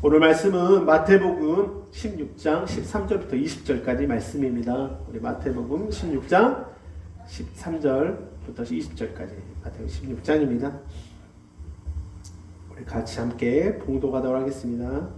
오늘 말씀은 마태복음 16장 13절부터 20절까지 말씀입니다. 우리 마태복음 16장 13절부터 20절까지 마태복음 16장입니다. 우리 같이 함께 봉독하도록 하겠습니다.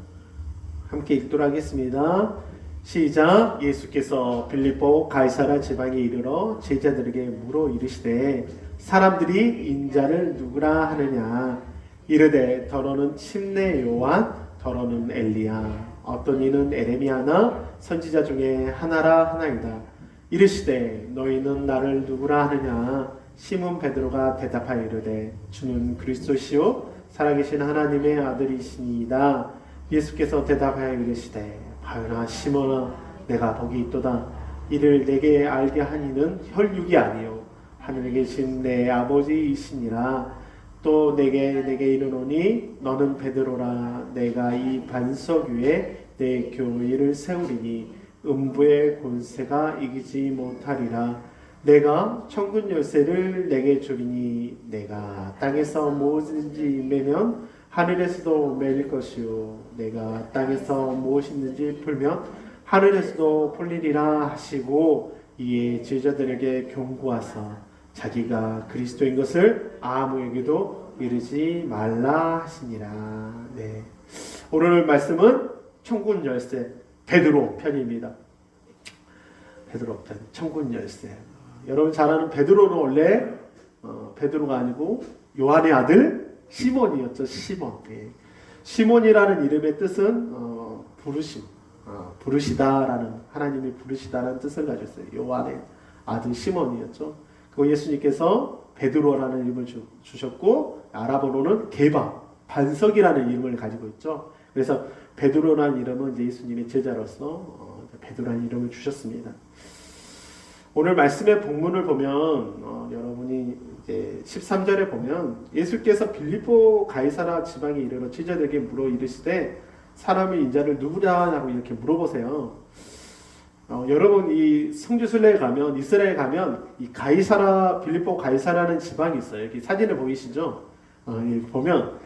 함께 읽도록 하겠습니다. 시작 예수께서 빌립보 가이사라 지방에 이르러 제자들에게 물어 이르시되 사람들이 인자를 누구라 하느냐 이르되 더러는 침례 요한 더러는 엘리야 어떤 이는 에레미야나 선지자 중에 하나라 하나이다. 이르시되 너희는 나를 누구라 하느냐? 시몬 베드로가 대답하여 이르되 주는 그리스도시요 살아계신 하나님의 아들이시니이다. 예수께서 대답하여 이르시되 바요나 시몬아 내가 복이 있도다. 이를 내게 알게 하니는 혈육이 아니요 하늘에 계신 내 아버지이시니라 또 내게 내게 이르노니 너는 베드로라. 내가 이 반석 위에 내 교회를 세우리니 음부의 권세가 이기지 못하리라. 내가 천군 열쇠를 내게 주리니 내가 땅에서 무엇인지 매면 하늘에서도 매일 것이요. 내가 땅에서 무엇이든지 풀면 하늘에서도 풀리리라 하시고 이에 제자들에게 경고하사 자기가 그리스도인 것을 아무에게도 이르지 말라 하시니라. 네. 오늘 말씀은 천군 열쇠 베드로 편입니다. 베드로 편 천군 열쇠. 여러분 잘 아는 베드로는 원래 어, 베드로가 아니고 요한의 아들 시몬이었죠. 시몬. 예. 시몬이라는 이름의 뜻은 어, 부르심, 어, 부르시다라는 하나님이 부르시다라는 뜻을 가졌어요. 요한의 아들 시몬이었죠. 그 예수님께서 베드로라는 이름을 주, 주셨고 아랍어로는 개바 반석이라는 이름을 가지고 있죠. 그래서 베드로라는 이름은 이제 예수님의 제자로서 어, 베드로라는 이름을 주셨습니다. 오늘 말씀의 본문을 보면 어, 여러분이 이제 13절에 보면 예수께서 빌립보 가이사라 지방에 이르러 제자들에게 물어 이르시되 사람의 인자를 누구냐고 이렇게 물어보세요. 어, 여러분 이 성지순례에 가면 이스라엘 가면 이 가이사라 빌립보 가이사라는 지방이 있어요. 여기 사진을 보이시죠? 어, 여기 보면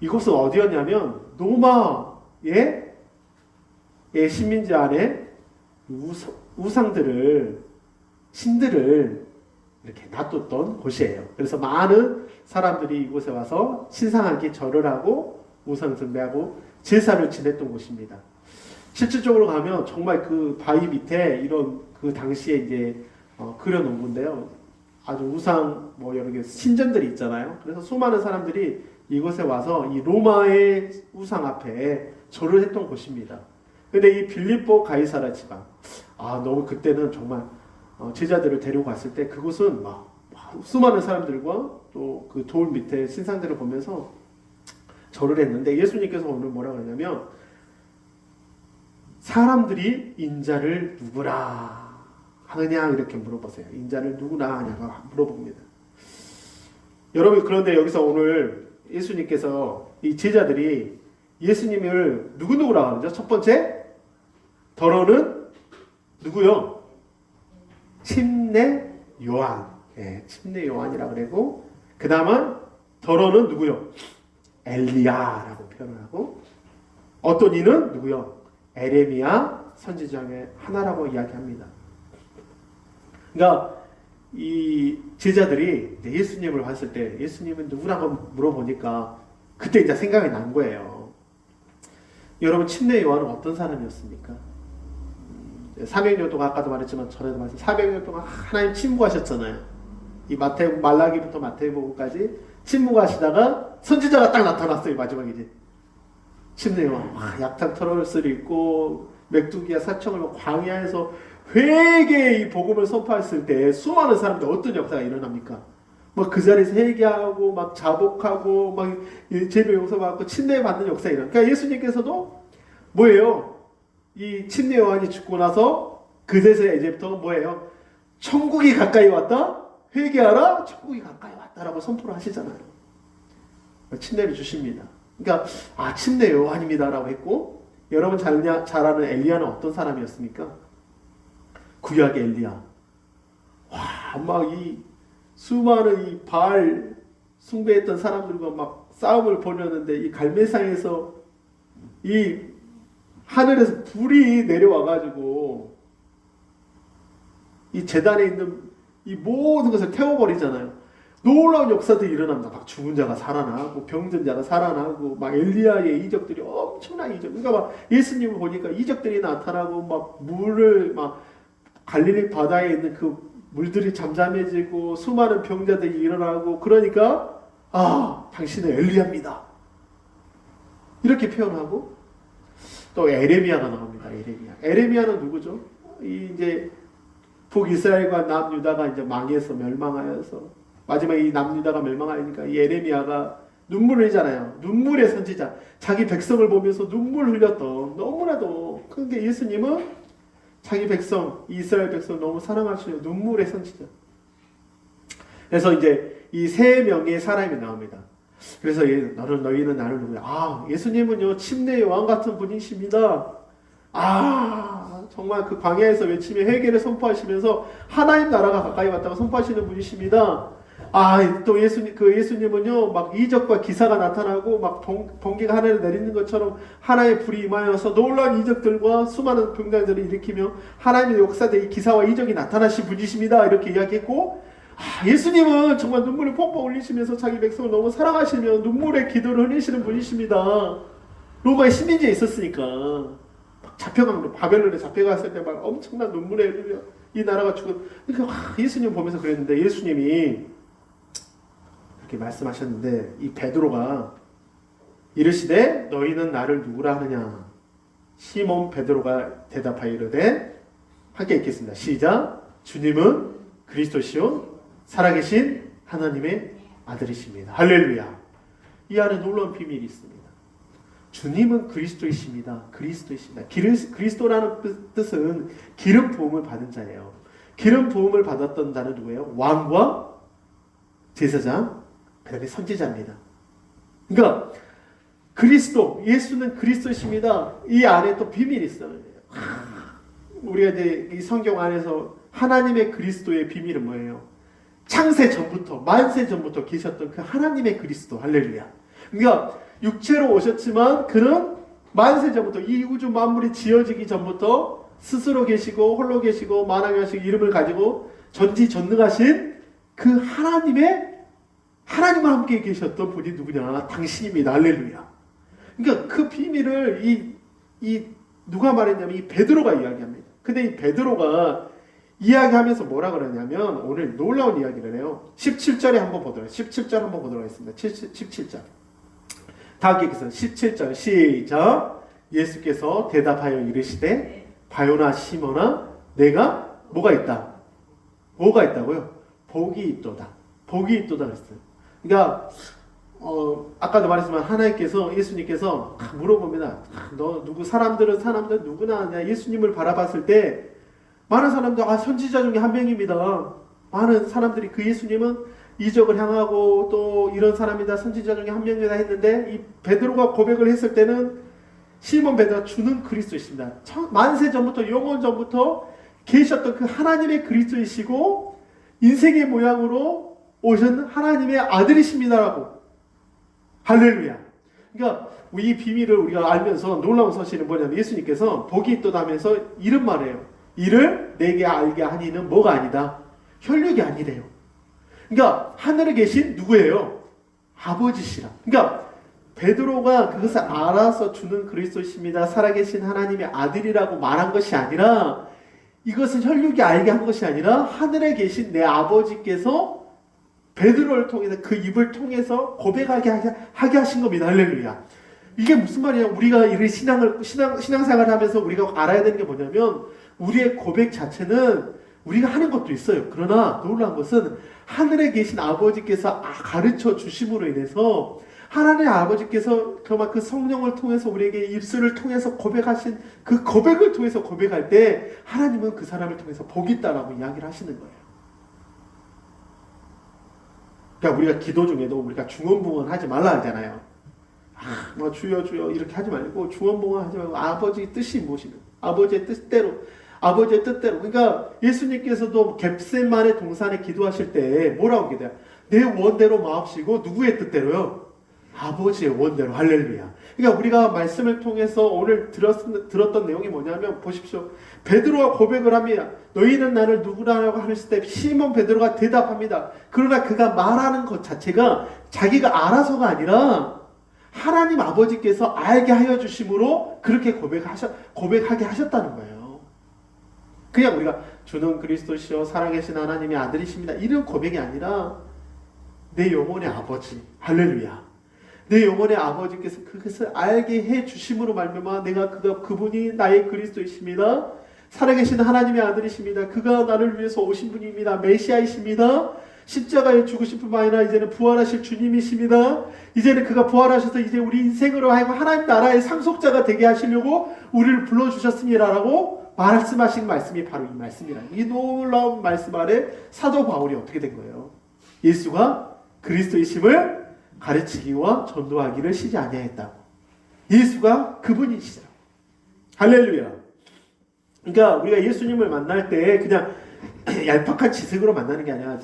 이곳은 어디였냐면 로마의 예, 식민지 안에 우상, 우상들을 신들을 이렇게 놔뒀던 곳이에요. 그래서 많은 사람들이 이곳에 와서 신상하게 절을 하고 우상 숭배하고 제사를 지냈던 곳입니다. 실질적으로 가면 정말 그 바위 밑에 이런 그 당시에 이제 어, 그려놓은 건데요. 아주 우상 뭐 여러 개 신전들이 있잖아요. 그래서 수많은 사람들이 이곳에 와서 이 로마의 우상 앞에 절을 했던 곳입니다. 근데 이 빌립보 가이사라 지방 아 너무 그때는 정말 어, 제자들을 데리고 갔을 때 그곳은 막 수많은 사람들과 또 그 돌 밑에 신상들을 보면서 절을 했는데 예수님께서 오늘 뭐라 그러냐면 사람들이 인자를 누구라 하느냐 이렇게 물어보세요. 인자를 누구나 하냐고 물어봅니다. 여러분 그런데 여기서 오늘 예수님께서 이 제자들이 예수님을 누구 누구라 하죠? 첫 번째 더러는 누구요? 침례 요한. 예, 침례 요한이라 그러고 그 다음은 더러는 누구요? 엘리야라고 표현하고 어떤 이는 누구요? 에레미야 선지자의 하나라고 이야기합니다. 그러니까 이 제자들이 예수님을 봤을 때 예수님은 누구라고 물어보니까 그때 이제 생각이 난 거예요. 여러분 침례 요한은 어떤 사람이었습니까? 400년 동안 아까도 말했지만 전에도 말했 400년 동안 하나님 침묵하셨잖아요. 이 마태 말라기부터 마태복음까지 침묵하시다가 선지자가 딱 나타났어요 마지막이지. 침례요한 약탄 터널스를 입고 맥두기와 사청을 광야에서 회개의 이 복음을 선포했을 때 수많은 사람들 어떤 역사가 일어납니까? 막 그 자리에서 회개하고 막 자복하고 막 죄를 용서받고 침례 받는 역사가 일어나. 그러니까 예수님께서도 뭐예요? 이 침례 요한이 죽고 나서 그제서야 이제부터 뭐예요? 천국이 가까이 왔다. 회개하라. 천국이 가까이 왔다라고 선포를 하시잖아요. 침례를 주십니다. 그러니까 아 침례 요한입니다라고 했고 여러분 잘, 잘 아는 엘리야는 어떤 사람이었습니까? 구약의 엘리야. 와, 막 이 수많은 이 바알 숭배했던 사람들과 막 싸움을 벌였는데 이 갈매상에서 이 하늘에서 불이 내려와가지고 이 재단에 있는 이 모든 것을 태워버리잖아요. 놀라운 역사들이 일어납니다. 막 죽은 자가 살아나고 병든 자가 살아나고 막 엘리야의 이적들이 엄청난 이적. 그러니까 막 예수님을 보니까 이적들이 나타나고 막 물을 막 갈릴리 바다에 있는 그 물들이 잠잠해지고 수많은 병자들이 일어나고 그러니까 아 당신은 엘리야입니다. 이렇게 표현하고 또 에레미야가 나옵니다. 에레미야. 에레미야는 누구죠? 이 이제 북이스라엘과 남유다가 이제 망해서 멸망하여서 마지막에 이 남유다가 멸망하니까 이 에레미야가 눈물을 흘리잖아요. 눈물의 선지자. 자기 백성을 보면서 눈물 흘렸던 너무나도 그게 예수님은 자기 백성 이스라엘 백성 너무 사랑하시는 눈물의 선지자. 그래서 이제 이 세 명의 사람이 나옵니다. 그래서 얘, 너는 너희는 나를 누구야? 아 예수님은요 침례의 왕 같은 분이십니다. 아 정말 그 광야에서 외치며 회개를 선포하시면서 하나님 나라가 가까이 왔다고 선포하시는 분이십니다. 아 또 예수님 그 예수님은요 막 이적과 기사가 나타나고 막 번, 번개가 하늘에 내리는 것처럼 하나의 불이 임하여서 놀라운 이적들과 수많은 병장들을 일으키며 하나님의 역사대 이 기사와 이적이 나타나신 분이십니다 이렇게 이야기했고 아, 예수님은 정말 눈물을 펑펑 흘리시면서 자기 백성을 너무 사랑하시며 눈물의 기도를 흘리시는 분이십니다. 로마의 식민지에 있었으니까 막 잡혀간 바벨론에 잡혀갔을 때 막 엄청난 눈물에 흘려 이 나라가 죽은 그러니까 와, 예수님 보면서 그랬는데 예수님이 이렇게 말씀하셨는데 이 베드로가 이르시되 너희는 나를 누구라 하느냐 시몬 베드로가 대답하여 이르되 함께 읽겠습니다. 시작 주님은 그리스도시요 살아계신 하나님의 아들이십니다. 할렐루야. 이 안에 놀라운 비밀이 있습니다. 주님은 그리스도이십니다. 그리스도이십니다. 그리스도라는 뜻- 뜻은 기름 부음을 받은 자예요. 기름 부음을 받았던 자는 누구예요? 왕과 제사장, 그다음에 선지자입니다. 그러니까 그리스도, 예수는 그리스도이십니다. 이 안에 또 비밀이 있어요. 우리가 이제 이 성경 안에서 하나님의 그리스도의 비밀은 뭐예요? 창세 전부터 만세 전부터 계셨던 그 하나님의 그리스도 할렐루야. 그러니까 육체로 오셨지만 그는 만세 전부터 이 우주 만물이 지어지기 전부터 스스로 계시고 홀로 계시고 만왕하시고 이름을 가지고 전지전능하신 그 하나님의 하나님과 함께 계셨던 분이 누구냐? 당신입니다. 할렐루야. 그러니까 그 비밀을 이, 이 누가 말했냐면 이 베드로가 이야기합니다. 근데 이 베드로가 이야기하면서 뭐라 그러냐면 오늘 놀라운 이야기를 해요. 17절에 한번 보도록 17절 한번 보도록 하겠습니다. 17절. 다 함께해서 17절 시작. 예수께서 대답하여 이르시되 바요나 시모나 내가 뭐가 있다. 뭐가 있다고요? 복이 있도다. 복이 있도다 그랬어요. 그러니까 어, 아까도 말했지만 하나님께서 예수님께서 물어봅니다. 아, 너 누구 사람들은 사람들 누구나 예수님을 바라봤을 때 많은 사람들 아 선지자 중에 한 명입니다. 많은 사람들이 그 예수님은 이적을 향하고 또 이런 사람이다 선지자 중에 한 명이다 했는데 이 베드로가 고백을 했을 때는 시몬 베드로가 주는 그리스도이십니다. 천- 만세 전부터 영원 전부터 계셨던 그 하나님의 그리스도이시고 인생의 모양으로 오신 하나님의 아들이십니다라고 할렐루야. 그러니까 이 비밀을 우리가 알면서 놀라운 사실은 뭐냐면 예수님께서 복이 있도다면서 이런 말이에요. 이를 내게 알게 하니는 뭐가 아니다. 혈육이 아니래요. 그러니까 하늘에 계신 누구예요? 아버지시라. 그러니까 베드로가 그것을 알아서 주는 그리스도십니다. 살아계신 하나님의 아들이라고 말한 것이 아니라 이것은 혈육이 알게 한 것이 아니라 하늘에 계신 내 아버지께서 베드로를 통해서 그 입을 통해서 고백하게 하게, 하신 겁니다. 할렐루야. 이게 무슨 말이야? 우리가 이런 신앙을 신앙 신앙생활을 하면서 우리가 알아야 되는 게 뭐냐면 우리의 고백 자체는 우리가 하는 것도 있어요. 그러나 놀라운 것은 하늘에 계신 아버지께서 아- 가르쳐 주심으로 인해서 하나님의 아버지께서 그만 그 성령을 통해서 우리에게 입술을 통해서 고백하신 그 고백을 통해서 고백할 때 하나님은 그 사람을 통해서 복이 있다라고 이야기를 하시는 거예요. 그러니까 우리가 기도 중에도 우리가 중언부언 하지 말라 하잖아요. 아, 뭐 주여 주여 이렇게 하지 말고 중언부언 하지 말고 아버지 뜻이 무엇이냐? 아버지의 뜻대로 아버지의 뜻대로. 그러니까 예수님께서도 겟세만의 동산에 기도하실 때 뭐라고 기도해요? 내 원대로 마옵시고 누구의 뜻대로요? 아버지의 원대로 할렐루야. 그러니까 우리가 말씀을 통해서 오늘 들었, 들었던 내용이 뭐냐면 보십시오. 베드로가 고백을 합니다. 너희는 나를 누구라고 하실 때 시몬 베드로가 대답합니다. 그러나 그가 말하는 것 자체가 자기가 알아서가 아니라 하나님 아버지께서 알게 하여 주심으로 그렇게 고백하셨, 고백하게 하셨다는 거예요. 그냥 우리가 주는 그리스도시요 살아계신 하나님의 아들이십니다. 이런 고백이 아니라 내 영혼의 아버지 할렐루야. 내 영혼의 아버지께서 그것을 알게 해 주심으로 말미암아 내가 그가 그분이 나의 그리스도이십니다. 살아계신 하나님의 아들이십니다. 그가 나를 위해서 오신 분입니다. 메시아이십니다. 십자가에 죽으실 뿐만 아니라 이제는 부활하실 주님이십니다. 이제는 그가 부활하셔서 이제 우리 인생으로 하여금 하나님 나라의 상속자가 되게 하시려고 우리를 불러주셨습니다라고 말씀하신 말씀이 바로 이 말씀이라. 이 놀라운 말씀 아래 사도 바울이 어떻게 된 거예요? 예수가 그리스도이심을 가르치기와 전도하기를 시지 아니하였다고. 예수가 그분이시다. 할렐루야. 그러니까 우리가 예수님을 만날 때 그냥 얄팍한 지식으로 만나는 게 아니라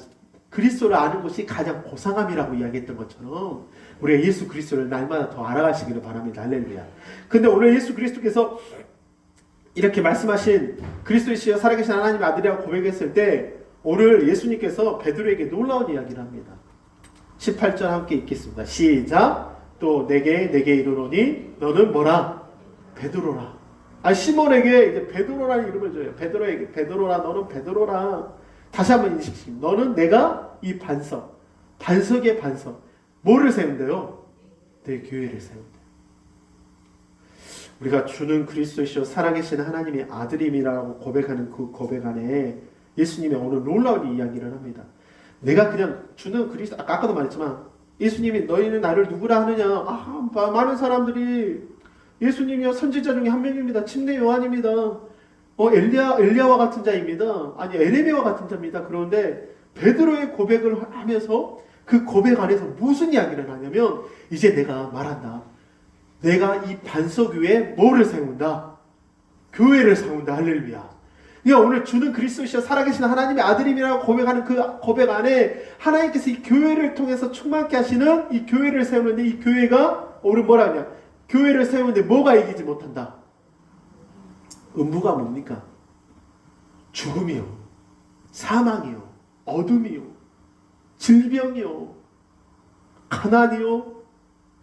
그리스도를 아는 것이 가장 고상함이라고 이야기했던 것처럼 우리가 예수 그리스도를 날마다 더 알아가시기를 바랍니다. 할렐루야. 근데 오늘 예수 그리스도께서 이렇게 말씀하신 그리스도이시여 살아계신 하나님의 아들이라고 고백했을 때 오늘 예수님께서 베드로에게 놀라운 이야기를 합니다. 18절 함께 읽겠습니다. 시작. 또 내게 내게 이르노니 너는 뭐라? 베드로라. 아 시몬에게 이제 베드로라는 이름을 줘요. 베드로에게 베드로라 너는 베드로라. 다시 한번 인식시킵니다. 너는 내가 이 반석, 반석의 반석, 뭐를 세운대요? 내 교회를 세운다. 우리가 주는 그리스도시요 살아계신 하나님의 아들임이라고 고백하는 그 고백 안에 예수님의 오늘 놀라운 이야기를 합니다. 내가 그냥 주는 그리스도 아까 아까도 말했지만 예수님이 너희는 나를 누구라 하느냐? 아 마- 많은 사람들이 예수님이요 선지자 중에 한 명입니다. 침례 요한입니다. 어 엘리야 엘리야와 같은 자입니다. 아니 에레미야와 같은 자입니다. 그런데 베드로의 고백을 하면서 그 고백 안에서 무슨 이야기를 하냐면 이제 내가 말한다. 내가 이 반석 위에 뭐를 세운다? 교회를 세운다. 할렐루야. 그러니까 오늘 주는 그리스도시여 살아계신 하나님의 아들임이라고 고백하는 그 고백 안에 하나님께서 이 교회를 통해서 충만케 하시는 이 교회를 세우는데 이 교회가 오늘 뭐라 하냐? 교회를 세우는데 뭐가 이기지 못한다? 음부가 뭡니까? 죽음이요. 사망이요. 어둠이요. 질병이요. 가난이요.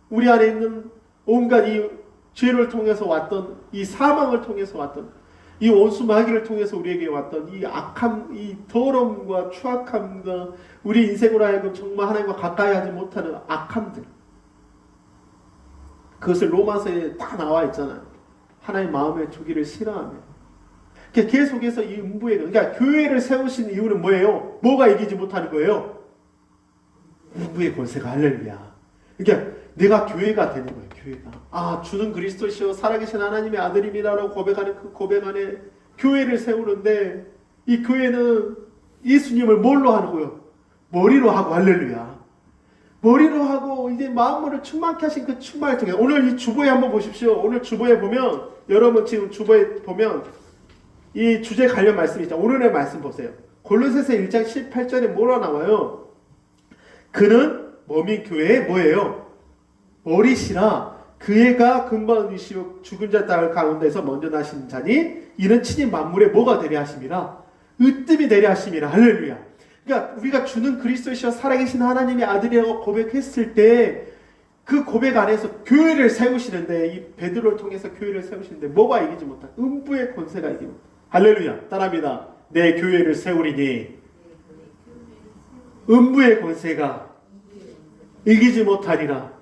우리 안에 있는 온갖 이 죄를 통해서 왔던 이 사망을 통해서 왔던 이 원수 마귀를 통해서 우리에게 왔던 이 악함, 이 더러움과 추악함과 우리 인생으로 하여금 정말 하나님과 가까이 하지 못하는 악함들. 그것을 로마서에 다 나와 있잖아요. 하나님 마음에 두기를 싫어하며. 그러니까 계속해서 이 음부에, 그러니까 교회를 세우신 이유는 뭐예요? 뭐가 이기지 못하는 거예요? 음부의 권세가 할렐루야. 그러니까 내가 교회가 되는 거예요. 교회가. 아 주는 그리스도시요 살아계신 하나님의 아들입니다라고 고백하는 그 고백 안에 교회를 세우는데 이 교회는 예수님을 뭘로 하고요? 머리로 하고 할렐루야. 머리로 하고 이제 마음으로 충만케 하신 그 충만을 통해 오늘 이 주보에 한번 보십시오. 오늘 주보에 보면 여러분 지금 주보에 보면 이 주제 관련 말씀이 있죠. 오늘의 말씀 보세요. 골로새서 1장 18절에 뭐라 나와요? 그는 머민 교회의 뭐예요? 머리시라 그애가 근본이시오 죽은 자 딸 가운데서 먼저 나신 자니 이는 친히 만물의 뭐가 되려 하심이라 으뜸이 되려 하심이라 할렐루야. 그러니까 우리가 주는 그리스도시여 살아계신 하나님의 아들이라고 고백했을 때 그 고백 안에서 교회를 세우시는데 이 베드로를 통해서 교회를 세우시는데 뭐가 이기지 못한 음부의 권세가 이기지 못한 할렐루야 따라합니다. 내 교회를 세우리니 음부의 권세가 이기지 못하리라.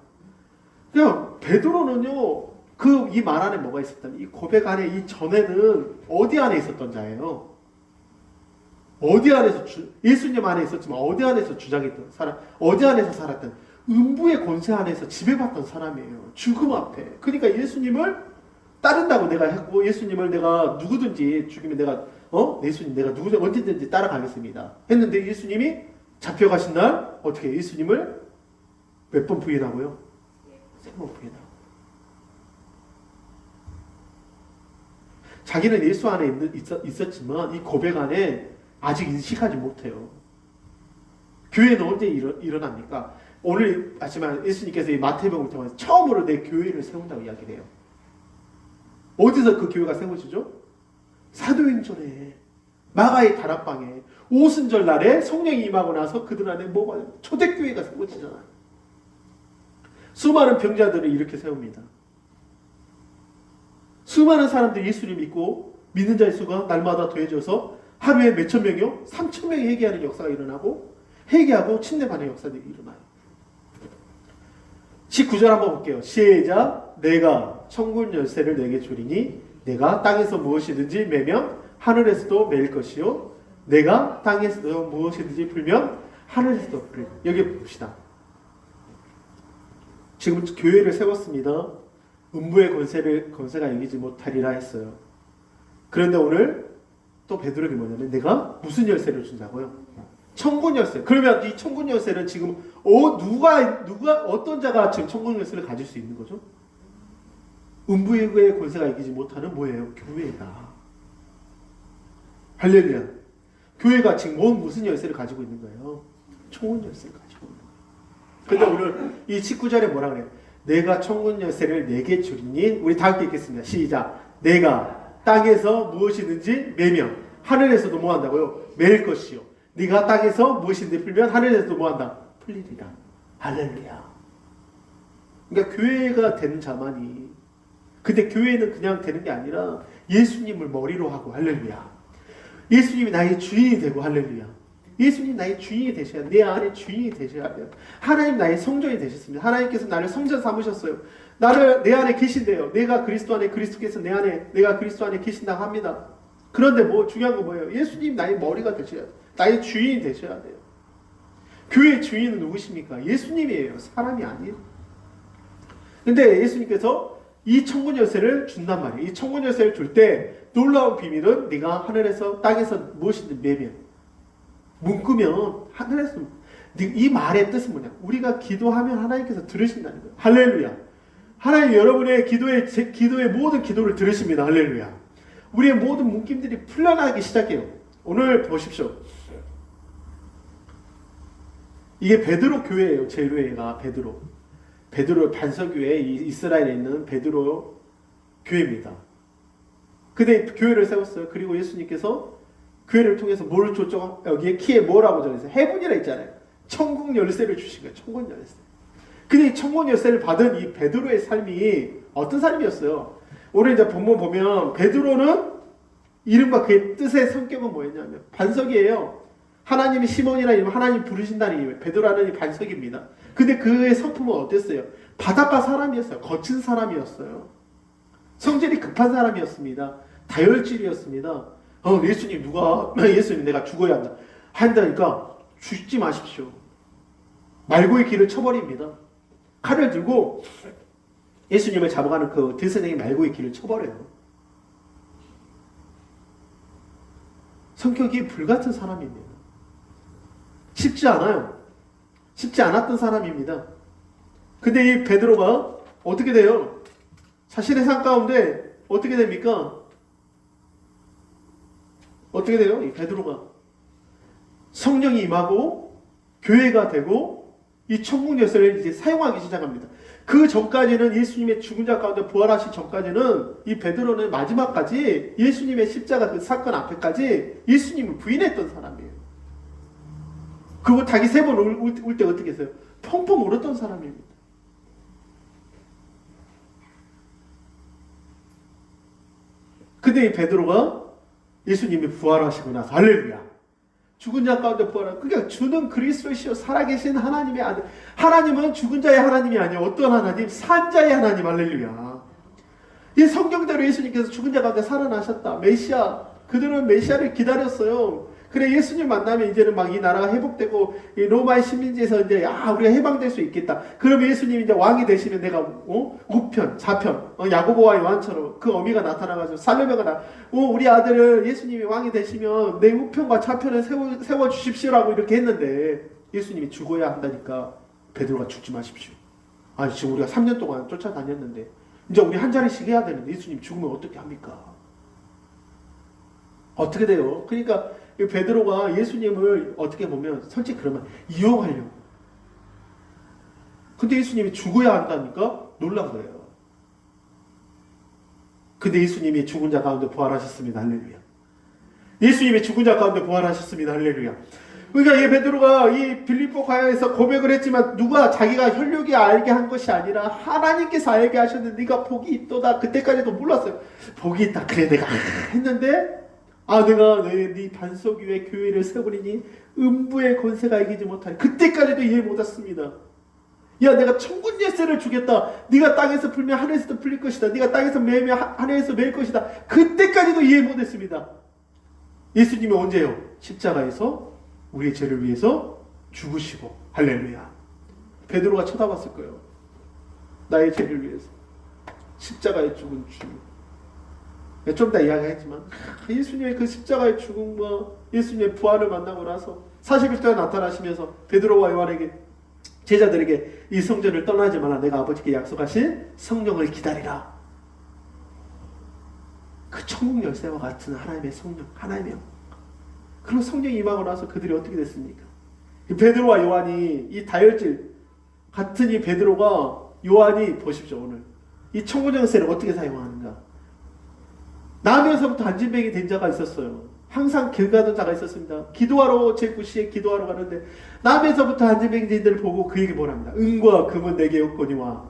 그냥 베드로는요 그 이 말 안에 뭐가 있었다면 이 고백 안에 이 전에는 어디 안에 있었던 자예요? 어디 안에서 주, 예수님 안에 있었지만 어디 안에서 주장했던 사람, 어디 안에서 살았던 음부의 권세 안에서 지배받던 사람이에요. 죽음 앞에. 그러니까 예수님을 따른다고 내가 했고 예수님을 내가 누구든지 죽이면 내가 어 예수님 내가 누구든 언제든지 따라가겠습니다. 했는데 예수님이 잡혀가신 날 어떻게 예수님을 몇 번 부인하고요? 부인하고. 자기는 예수 안에 있었, 있었지만 이 고백 안에 아직 인식하지 못해요. 교회는 언제 일어, 일어납니까? 오늘 아시지만 예수님께서 이 마태복음 통해서 처음으로 내 교회를 세운다고 이야기를 해요. 어디서 그 교회가 세워지죠? 사도행전에 마가의 다락방에 오순절 날에 성령이 임하고 나서 그들 안에 뭐가 초대교회가 세워지잖아요. 수많은 병자들을 이렇게 세웁니다. 수많은 사람들이 예수를 믿고 믿는 자의 수가 날마다 더해져서 하루에 몇천 명이요? 삼천 명이 회개하는 역사가 일어나고 회개하고 침례받는 역사들이 일어나요. 19절 한번 볼게요. 시작. 내가 천군 열쇠를 내게 주리니 내가 땅에서 무엇이든지 매면 하늘에서도 매일 것이요 내가 땅에서도 무엇이든지 풀면 하늘에서도 풀. 여기 봅시다. 지금 교회를 세웠습니다. 음부의 권세를 권세가 이기지 못하리라 했어요. 그런데 오늘 또 베드로에게 뭐냐면 내가 무슨 열쇠를 준다고요? 천군 열쇠. 그러면 이 천군 열쇠는 지금 어 누가 누가 어떤 자가 지금 천군 열쇠를 가질 수 있는 거죠? 음부의 권세가 이기지 못하는 뭐예요? 교회다. 할렐루야. 교회가 지금 뭔 무슨 열쇠를 가지고 있는 거예요? 천군 열쇠를 가지고. 근데 오늘 이 19절에 뭐라 그래요? 내가 천군 열쇠를 내게 주리니 우리 다 함께 읽겠습니다. 시작. 내가 땅에서 무엇이든지 매면 하늘에서도 뭐 한다고요? 매일 것이요. 네가 땅에서 무엇이든지 풀면 하늘에서도 뭐 한다? 풀리리라. 할렐루야. 그러니까 교회가 되는 자만이 근데 교회는 그냥 되는 게 아니라 예수님을 머리로 하고 할렐루야. 예수님이 나의 주인이 되고 할렐루야. 예수님 나의 주인이 되셔야 내 안에 주인이 되셔야 돼요. 하나님 나의 성전이 되셨습니다. 하나님께서 나를 성전 삼으셨어요. 나를 내 안에 계신대요. 내가 그리스도 안에 그리스도께서 내 안에 내가 그리스도 안에 계신다고 합니다. 그런데 뭐 중요한 건 뭐예요? 예수님 나의 머리가 되셔야 돼요. 나의 주인이 되셔야 돼요. 교회의 주인은 누구십니까? 예수님이에요. 사람이 아니에요. 근데 예수님께서 이 천군 열쇠를 준단 말이에요. 이 천군 열쇠를 줄 때 놀라운 비밀은 네가 하늘에서 땅에서 무엇이든 매면 문구면 하늘에서 이 말의 뜻은 뭐냐? 우리가 기도하면 하나님께서 들으신다는 거예요. 할렐루야. 하나님 여러분의 기도의 제 기도의 모든 기도를 들으십니다. 할렐루야. 우리의 모든 묶임들이 풀려나기 시작해요. 오늘 보십시오. 이게 베드로 교회예요. 제교회가 베드로. 베드로 반석교회 이스라엘에 있는 베드로 교회입니다. 근데 교회를 세웠어요. 그리고 예수님께서 교회를 통해서 뭘 줬죠? 여기에 키에 뭐라고 적어있어요? 해분이라 있잖아요. 천국 열쇠를 주신 거예요. 천국 열쇠. 근데 천국 열쇠를 받은 이 베드로의 삶이 어떤 삶이었어요? 오늘 이제 본문 보면 베드로는 이름과 그의 뜻의 성격은 뭐였냐면 반석이에요. 하나님이 시몬이라 이름 하나님 부르신다는 이유. 베드로라는 이 반석입니다. 근데 그의 성품은 어땠어요? 바닷가 사람이었어요. 거친 사람이었어요. 성질이 급한 사람이었습니다. 다혈질이었습니다. 어, 예수님 누가 예수님 내가 죽어야 한다. 한다니까 죽지 마십시오. 말고의 길을 쳐버립니다. 칼을 들고 예수님을 잡아가는 그 대선생이 말고의 길을 쳐버려요. 성격이 불같은 사람입니다. 쉽지 않아요. 쉽지 않았던 사람입니다. 근데 이 베드로가 어떻게 돼요? 자신의 삶 가운데 어떻게 됩니까? 어떻게 돼요? 이 베드로가 성령이 임하고 교회가 되고 이 천국 열쇠를 이제 사용하기 시작합니다. 그 전까지는 예수님의 죽은 자 가운데 부활하신 전까지는 이 베드로는 마지막까지 예수님의 십자가 그 사건 앞에까지 예수님을 부인했던 사람이에요. 그리고 닭이 세번 울 때 어떻게 했어요? 펑펑 울었던 사람입니다. 근데 이 베드로가 예수님이 부활하시고 나서 할렐루야. 죽은 자 가운데 부활한 그러니까 주는 그리스도시요 살아계신 하나님의 아들. 하나님은 죽은 자의 하나님이 아니야. 어떤 하나님? 산 자의 하나님. 할렐루야. 이 성경대로 예수님께서 죽은 자 가운데 살아나셨다. 메시아. 그들은 메시아를 기다렸어요. 그래 예수님 만나면 이제는 막 이 나라가 회복되고 이 로마의 식민지에서 이제 아 우리가 해방될 수 있겠다. 그럼 예수님이 이제 왕이 되시면 내가 어? 우편, 좌편, 어, 야고보와 요한처럼 그 어미가 나타나가지고 살려면가 나, 어, 우리 아들을 예수님이 왕이 되시면 내 우편과 좌편을 세워 세워 주십시오라고 이렇게 했는데 예수님이 죽어야 한다니까 베드로가 죽지 마십시오. 아니 지금 우리가 3년 동안 쫓아다녔는데 이제 우리 한 자리씩 해야 되는데 예수님 죽으면 어떻게 합니까? 어떻게 돼요? 그러니까 베드로가 예수님을 어떻게 보면 솔직히 그러면 이용하려고 근데 예수님이 죽어야 한다니까 놀란 거예요. 근데 예수님이 죽은 자 가운데 부활하셨습니다. 할렐루야. 예수님이 죽은 자 가운데 부활하셨습니다. 할렐루야. 그러니까 이 베드로가 이 빌립보 가야에서 고백을 했지만 누가 자기가 혈육이 알게 한 것이 아니라 하나님께서 알게 하셨는데 네가 복이 있도다. 그때까지도 몰랐어요. 복이 있다. 그래 내가 했는데 아 내가 내, 네 반석 위에 교회를 세우리니 음부의 권세가 이기지 못하니 그때까지도 이해 못했습니다. 야 내가 천군 열쇠를 주겠다. 네가 땅에서 풀면 하늘에서도 풀릴 것이다. 네가 땅에서 매면 하- 하늘에서 매일 것이다. 그때까지도 이해 못했습니다. 예수님이 언제요? 십자가에서 우리의 죄를 위해서 죽으시고 할렐루야. 베드로가 쳐다봤을 거예요. 나의 죄를 위해서 십자가에 죽은 주. 좀 이따 이야기했지만 아, 예수님의 그 십자가의 죽음과 예수님의 부활을 만나고 나서 40일 나타나시면서 베드로와 요한에게 제자들에게 이 성전을 떠나지 마라 내가 아버지께 약속하신 성령을 기다리라 그 천국 열쇠와 같은 하나님의 성령 하나님의 영. 그런 성령이 임하고 나서 그들이 어떻게 됐습니까? 이 베드로와 요한이 이 다혈질 같은 이 베드로가 요한이 보십시오 오늘 이 천국 열쇠를 어떻게 사용하는가 나면서부터 안진뱅이 된 자가 있었어요. 항상 길 가던 자가 있었습니다. 기도하러 제9시에 기도하러 가는데 남에서부터 안진뱅이들을 보고 그에게 뭐랍니다. 은과 금은 내게 없거니와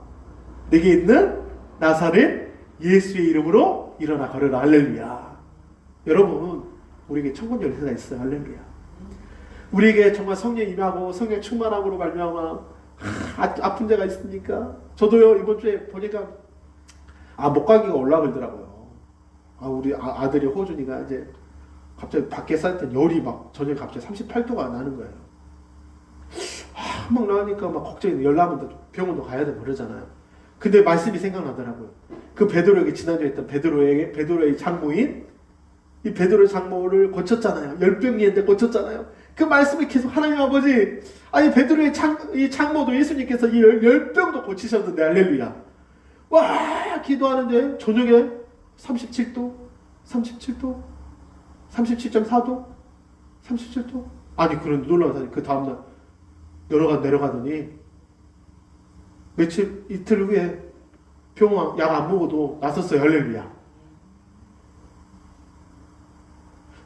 내게 있는 나사렛 예수의 이름으로 일어나 걸으라 할렐루야. 여러분 우리에게 천국 열쇠가 있어요. 할렐루야. 우리에게 정말 성령 임하고 성령 충만함으로 말미암아 아, 아픈 자가 있습니까? 저도요 이번 주에 보니까 아 목감기가 올라가더라고요. 아 우리 아, 들이 호준이가 이제 갑자기 밖에 쌀때 열이 막 저녁에 갑자기 38도가 나는 거예요. 아, 막 나니까 막 걱정이 열 나면 병원도 가야 되고 그러잖아요. 근데 말씀이 생각나더라고요. 그 베드로에게 지난주에 했던 베드로에게 베드로의 장모인 이 베드로의 장모를 고쳤잖아요. 열병이었는데 고쳤잖아요. 그 말씀이 계속 하나님 아버지 아니 베드로의 장, 이 장모도 예수님께서 이 열, 열병도 고치셨는데 할렐루야. 와 기도하는데 저녁에 37도 37도 37.4도 37도. 아니 그런 놀라운 사실 그 다음날 내려가 내려가더니 며칠 이틀 후에 병원 약안 먹어도 났었어요 할렐루야.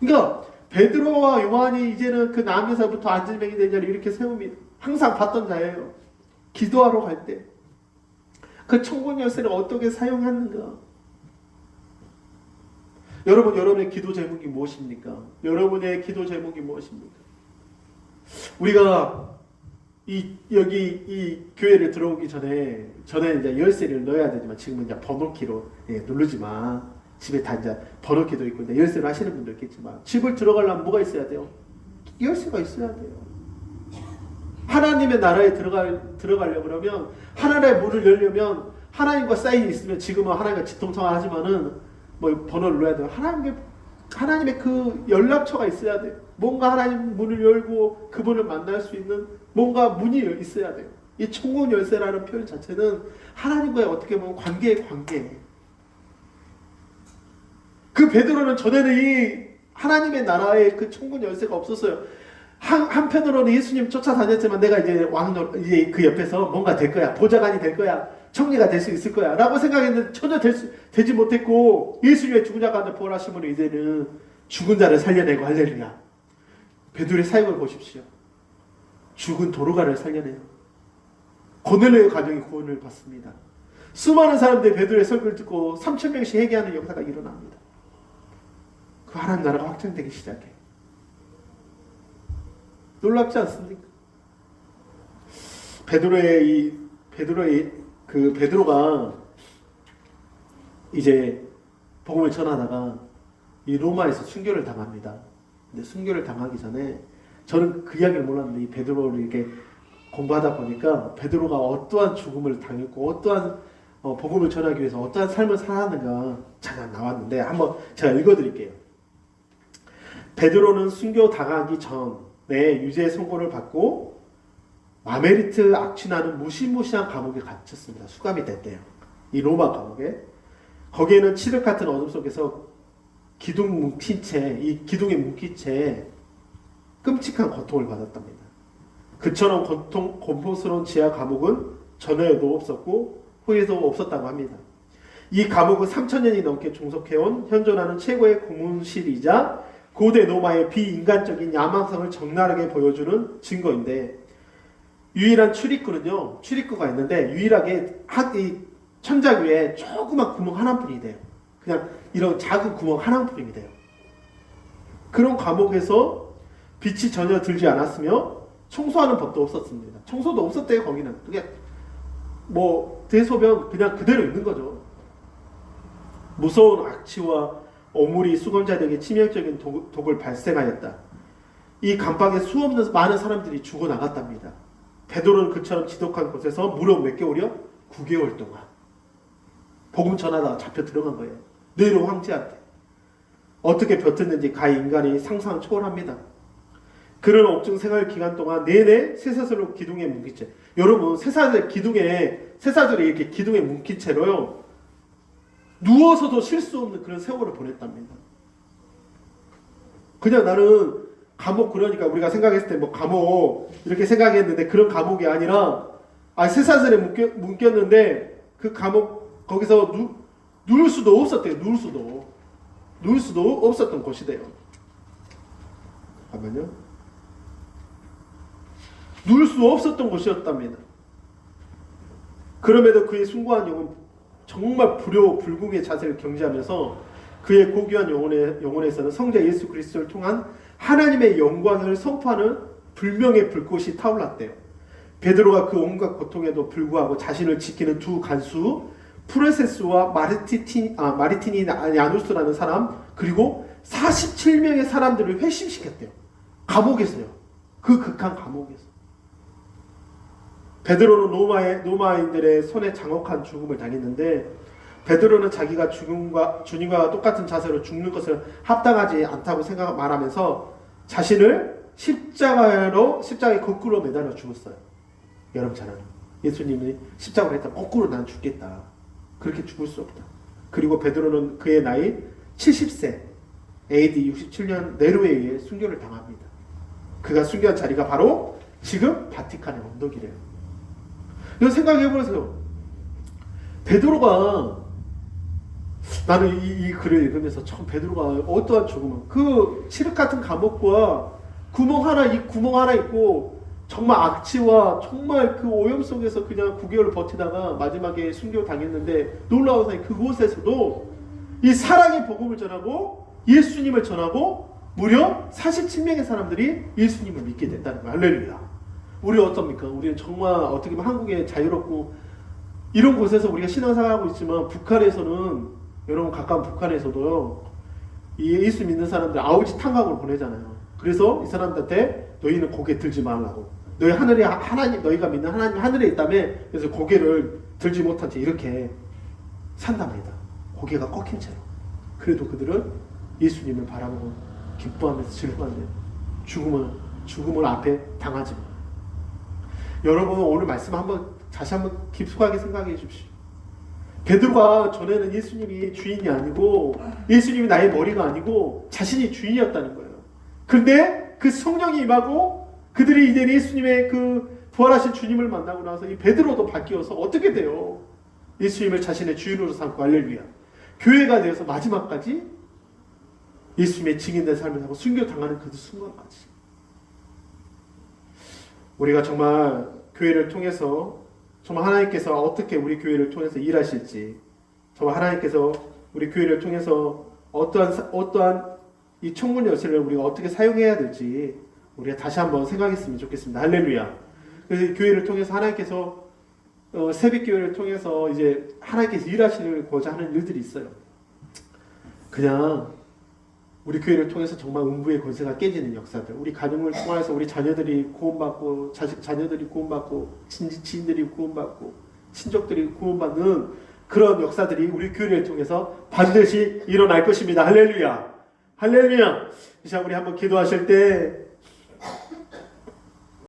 그러니까 베드로와 요한이 이제는 그 남에서부터 안진뱅이 된 자를 이렇게 세웁니다. 항상 봤던 자예요. 기도하러 갈 때. 그 천국 열쇠를 어떻게 사용하는가 여러분 여러분의 기도 제목이 무엇입니까? 여러분의 기도 제목이 무엇입니까? 우리가 이 여기 이 교회를 들어오기 전에 전에 이제 열쇠를 넣어야 되지만 지금은 이제 번호키로 예, 누르지 마. 집에 다 이제 번호키도 있고 이제 열쇠로 하시는 분도 있겠지만 집을 들어가려면 뭐가 있어야 돼요? 열쇠가 있어야 돼요. 하나님의 나라에 들어갈 들어가려 그러면 하나님의 문을 열려면 하나님과 사인이 있으면 지금은 하나님과 지통통하지만은 뭐 번호를 넣어야 돼요. 하나님의 하나님의 그 연락처가 있어야 돼요. 뭔가 하나님 문을 열고 그분을 만날 수 있는 뭔가 문이 있어야 돼요. 이 천국 열쇠라는 표현 자체는 하나님과의 어떻게 보면 관계의 관계. 그 베드로는 전에는 이 하나님의 나라의 그 천국 열쇠가 없었어요. 한, 한편으로는 예수님 쫓아다녔지만 내가 이제 왕, 이제 그 옆에서 뭔가 될 거야. 보좌관이 될 거야. 청리가 될 수 있을 거야. 라고 생각했는데 전혀 될 수, 되지 못했고 예수님의 죽은 자 가운데 부활하심으로 이제는 죽은 자를 살려내고 할렐루야. 베드로의 사역을 보십시오. 죽은 도로가를 살려내요. 고넬로의 가정이 구원을 받습니다. 수많은 사람들이 베드로의 설교를 듣고 3천 명씩 회개하는 역사가 일어납니다. 그 하나님 나라가 확장되기 시작해. 놀랍지 않습니까? 베드로의 이 베드로의 그 베드로가 이제 복음을 전하다가 이 로마에서 순교를 당합니다. 근데 순교를 당하기 전에 저는 그 이야기를 몰랐는데 이 베드로를 이렇게 공부하다 보니까 베드로가 어떠한 죽음을 당했고 어떠한 어, 복음을 전하기 위해서 어떠한 삶을 살았는가 잘 나왔는데 한번 제가 읽어드릴게요. 베드로는 순교 당하기 전에 유죄 선고를 받고 마메리트 악취나는 무시무시한 감옥에 갇혔습니다. 수감이 됐대요. 이 로마 감옥에. 거기에는 칠흑 같은 어둠 속에서 기둥 뭉킨 채, 이 기둥에 뭉킨 채 끔찍한 고통을 받았답니다. 그처럼 고통, 공포스러운 지하 감옥은 전에도 없었고 후에도 없었다고 합니다. 이 감옥은 3천년이 넘게 종속해온 현존하는 최고의 고문실이자 고대 로마의 비인간적인 야망성을 적나라하게 보여주는 증거인데 유일한 출입구는요 출입구가 있는데 유일하게 한이 천장 위에 조그만 구멍 하나뿐이 돼요. 그냥 이런 작은 구멍 하나뿐이 돼요. 그런 감옥에서 빛이 전혀 들지 않았으며 청소하는 법도 없었습니다. 청소도 없었대요 거기는. 그게 뭐 대소변 그냥 그대로 있는 거죠. 무서운 악취와 어물이 수감자들에게 치명적인 독, 독을 발생하였다. 이 감방에 수없는 많은 사람들이 죽어 나갔답니다. 베드로는 그처럼 지독한 곳에서 무려 몇 개월이요? 9개월 동안 복음 전하다가 잡혀 들어간 거예요. 네로 황제한테 어떻게 버텼는지 가히 인간이 상상 초월합니다. 그런 옥중 생활 기간 동안 내내 쇠사슬로 기둥에 묶인 채 여러분 쇠사슬 기둥에 쇠사슬이 이렇게 기둥에 묶인 채로요 누워서도 쉴 수 없는 그런 세월을 보냈답니다. 그냥 나는 감옥 그러니까 우리가 생각했을 때 뭐 감옥 이렇게 생각했는데 그런 감옥이 아니라 아 쇠사슬에 묶여, 묶였는데 그 감옥 거기서 누, 누울 수도 없었대요. 누울 수도 누울 수도 없었던 곳이래요. 잠깐만요. 누울 수 없었던 곳이었답니다. 그럼에도 그의 숭고한 영은 정말 불효 불궁의 자세를 경지하면서 그의 고귀한 영혼에, 영혼에서는 성자 예수 그리스도를 통한 하나님의 영광을 선포하는 불명의 불꽃이 타올랐대요. 베드로가 그 온갖 고통에도 불구하고 자신을 지키는 두 간수 프레세스와 마르티틴 아 마리티니 야누스라는 사람 그리고 47명의 사람들을 회심시켰대요. 감옥에서요. 그 극한 감옥에서. 베드로는 로마의 로마인들의 손에 장혹한 죽음을 당했는데 베드로는 자기가 죽음과 주님과 똑같은 자세로 죽는 것을 합당하지 않다고 생각 말하면서 자신을 십자가로 십자가에 거꾸로 매달려 죽었어요. 여러분 잘 아는 예수님이 십자가로 했다 거꾸로 난 죽겠다. 그렇게 죽을 수 없다. 그리고 베드로는 그의 나이 70세 AD 67년 네로에 의해 순교를 당합니다. 그가 순교한 자리가 바로 지금 바티칸의 언덕이래요. 이거 생각해 보세요. 베드로가 나는 이, 이 글을 읽으면서 처음 베드로가 어떠한 죽음을 그 칠흑 같은 감옥과 구멍 하나 이 구멍 하나 있고 정말 악취와 정말 그 오염 속에서 그냥 9개월을 버티다가 마지막에 순교 당했는데 놀라운 사실 그곳에서도 이 사랑의 복음을 전하고 예수님을 전하고 무려 47명의 사람들이 예수님을 믿게 됐다는 거예요. 할렐루야. 우리 어떻습니까? 우리는 정말 어떻게 보면 한국에 자유롭고 이런 곳에서 우리가 신앙생활하고 있지만 북한에서는 여러분 가까운 북한에서도요 이 예수 믿는 사람들 아우지 탄각으로 보내잖아요. 그래서 이 사람들한테 너희는 고개 들지 말라고. 너희 하늘에 하나님 너희가 믿는 하나님 하늘에 있다며 그래서 고개를 들지 못한 채 이렇게 산답니다. 고개가 꺾인 채로. 그래도 그들은 예수님을 바라보고 기뻐하면서 즐거워하는 죽음을 죽음을 앞에 당하지 마. 여러분 오늘 말씀 한번 다시 한번 깊숙하게 생각해 주십시오. 베드로가 전에는 예수님이 주인이 아니고 예수님이 나의 머리가 아니고 자신이 주인이었다는 거예요. 그런데 그 성령이 임하고 그들이 이제 예수님의 그 부활하신 주님을 만나고 나서 이 베드로도 바뀌어서 어떻게 돼요? 예수님을 자신의 주인으로 삼고 할렐루야. 교회가 되어서 마지막까지 예수님의 증인된 삶을 하고 순교 당하는 그 순간까지. 우리가 정말 교회를 통해서 정말 하나님께서 어떻게 우리 교회를 통해서 일하실지 정말 하나님께서 우리 교회를 통해서 어떠한 어떠한 이 청문 여세를 우리가 어떻게 사용해야 될지 우리가 다시 한번 생각했으면 좋겠습니다. 할렐루야. 그래서 교회를 통해서 하나님께서 어, 새벽 교회를 통해서 이제 하나님께서 일하시고자 하는 일들이 있어요. 그냥 우리 교회를 통해서 정말 음부의 권세가 깨지는 역사들, 우리 가정을 통해서 우리 자녀들이 구원받고 자식 자녀들이 구원받고 친, 지인들이 구원받고 친족들이 구원받는 그런 역사들이 우리 교회를 통해서 반드시 일어날 것입니다. 할렐루야, 할렐루야. 이 시간 우리 한번 기도하실 때